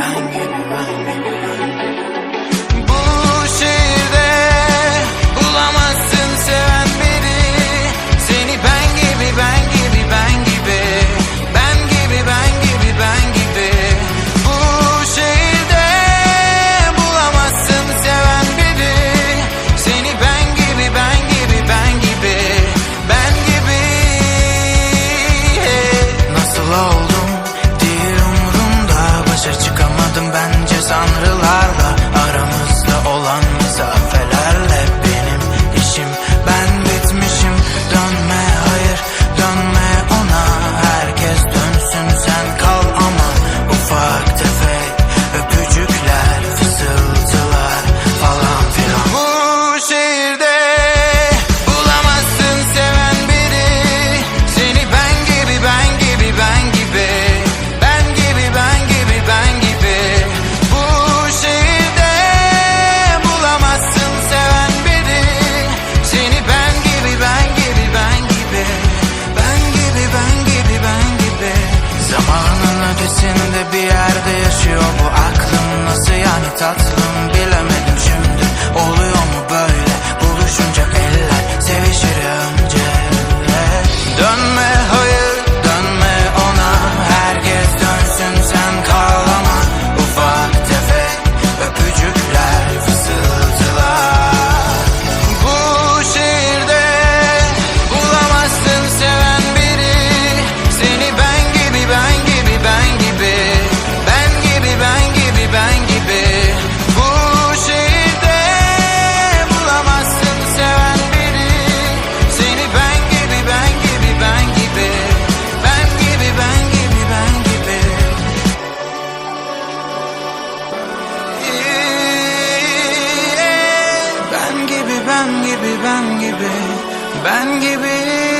right, baby. Tanrılarla aramızda olan ötesinde bir yerde yaşıyor bu aklım Nasıl yani tatlı? ben gibi ben gibi ben gibi.